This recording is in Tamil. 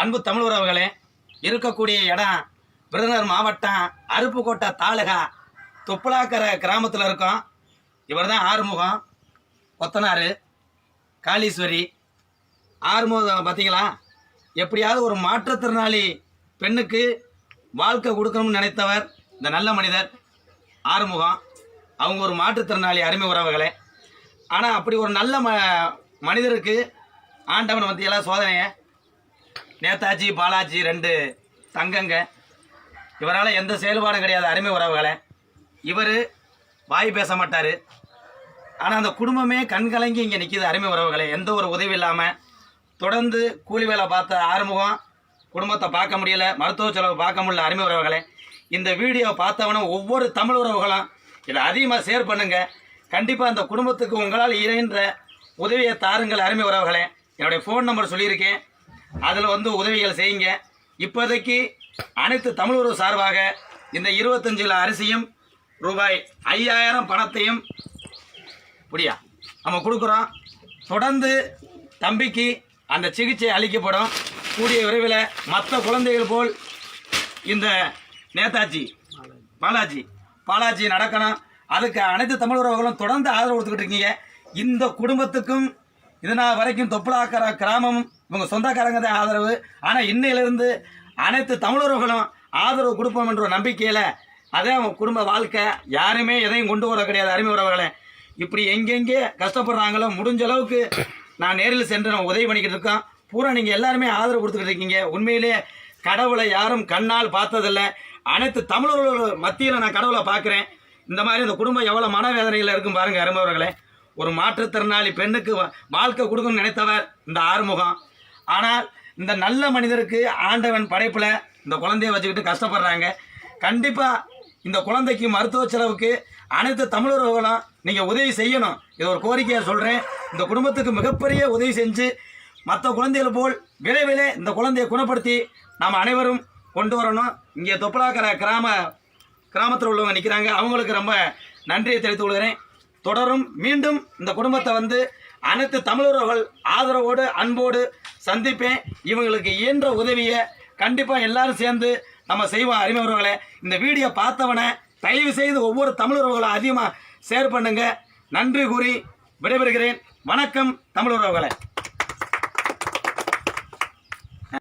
அன்பு தமிழ் உறவுகளே இருக்கக்கூடிய இடம் விருதுநகர் மாவட்டம் அருப்புக்கோட்டை தாலுகா துப்பலாக்கரை கிராமத்தில் இருக்கோம். இவர் தான் ஆறுமுகம் கொத்தனார் காளீஸ்வரி. ஆறுமுகம் பார்த்தீங்களா எப்படியாவது ஒரு மாற்றுத்திறனாளி பெண்ணுக்கு வாழ்க்கை கொடுக்கணும்னு நினைத்தவர் இந்த நல்ல மனிதர் ஆறுமுகம். அவங்க ஒரு மாற்றுத்திறனாளி அருமை உறவுகளே. ஆனால் அப்படி ஒரு நல்ல ம மனிதருக்கு ஆண்டவன் மத்தியெல்லாம் சோதனையை நேதாஜி பாலாஜி ரெண்டு தங்கங்க. இவரால் எந்த செயல்பாடும் கிடையாது. அருமை உறவுகளை. இவர் வாய் பேச மாட்டார். ஆனால் அந்த குடும்பமே கண்கலங்கி இங்கே நிற்கிது அருமை உறவுகளை. எந்த ஒரு உதவி இல்லாமல் தொடர்ந்து கூலி வேலை பார்த்த ஆறுமுகம் குடும்பத்தை பார்க்க முடியல மருத்துவ செலவு பார்க்க முடியல அருமை உறவுகளை. இந்த வீடியோ பார்த்தவனும் ஒவ்வொரு தமிழ் உறவுகளும் இதை அதிகமாக ஷேர் பண்ணுங்கள் கண்டிப்பாக அந்த குடும்பத்துக்கு உங்களால் இறைன்ற உதவியை தாருங்கள் அருமை உறவுகளே. என்னுடைய ஃபோன் நம்பர் சொல்லியிருக்கேன். அதில் வந்து உதவிகள் செய்யுங்க. இப்போதைக்கு அனைத்து தமிழ் சார்பாக இந்த இருபத்தஞ்சு கிலோ அரிசியும் ரூபாய் ஐயாயிரம் பணத்தையும் புரியா நம்ம கொடுக்குறோம். தொடர்ந்து தம்பிக்கு அந்த சிகிச்சை அளிக்கப்படும். கூடிய விரைவில் மற்ற குழந்தைகள் போல் இந்த நேதாஜி பாலாஜி பாலாஜி நடக்கணும். அதுக்கு அனைத்து தமிழ் உறவுகளும் தொடர்ந்து ஆதரவு கொடுத்துக்கிட்டு இருக்கீங்க. இந்த குடும்பத்துக்கும் இதனால் வரைக்கும் தொப்புளாக்கர கிராமம் இவங்க சொந்தக்காரங்க தான் ஆதரவு. ஆனால் இன்னையிலிருந்து அனைத்து தமிழர்களும் ஆதரவு கொடுப்போம் என்ற ஒரு நம்பிக்கையில் அதே அவங்க குடும்ப வாழ்க்கை யாருமே எதையும் கொண்டு வர கிடையாது. அருமை உறவுகளை இப்படி எங்கெங்கே கஷ்டப்படுறாங்களோ முடிஞ்ச அளவுக்கு நான் நேரில் சென்று நான் உதவி பண்ணிக்கிட்டு இருக்கோம். பூரா நீங்கள் எல்லாருமே ஆதரவு கொடுத்துக்கிட்டு இருக்கீங்க. உண்மையிலே கடவுளை யாரும் கண்ணால் பார்த்ததில்ல. அனைத்து தமிழர்கள் மத்தியில் நான் கடவுளை பார்க்குறேன். இந்த மாதிரி இந்த குடும்பம் எவ்வளோ மனவேதனையில் இருக்கும் பாருங்க அருமையவர்களே ஒரு மாற்றுத்திறனாளி பெண்ணுக்கு வா- வாழ்க்கை கொடுக்கணும்னு நினைத்தவர் இந்த ஆறுமுகம். ஆனால் இந்த நல்ல மனிதருக்கு ஆண்டவன் படைப்பில் இந்த குழந்தைய வச்சுக்கிட்டு கஷ்டப்படுறாங்க. கண்டிப்பாக இந்த குழந்தைக்கு மருத்துவ செலவுக்கு அனைத்து தமிழர்களும் நீங்கள் உதவி செய்யணும். இது ஒரு கோரிக்கையாக சொல்கிறேன் இந்த குடும்பத்துக்கு மிகப்பெரிய உதவி செஞ்சு மற்ற குழந்தைகள் போல் விரைவிலே இந்த குழந்தையை குணப்படுத்தி நாம் அனைவரும் கொண்டு வரணும். இங்கே தொப்பலாக்கிற கிராம கிராமத்தில் உள்ளவங்க நிற்கிறாங்க அவங்களுக்கு ரொம்ப நன்றியை தெரிவித்து கொள்கிறேன். தொடரும். மீண்டும் இந்த குடும்பத்தை வந்து அனைத்து தமிழர்கள் ஆதரவோடு அன்போடு சந்திப்பேன். இவங்களுக்கு இயன்ற உதவியை கண்டிப்பாக எல்லாரும் சேர்ந்து நம்ம செய்வோம். அறிமுகர்களே இந்த வீடியோ பார்த்தவனை தயவு செய்து ஒவ்வொரு தமிழர்களும் அதிகமாக ஷேர் பண்ணுங்கள் நன்றி கூறி விடைபெறுகிறேன். வணக்கம் தமிழர்களை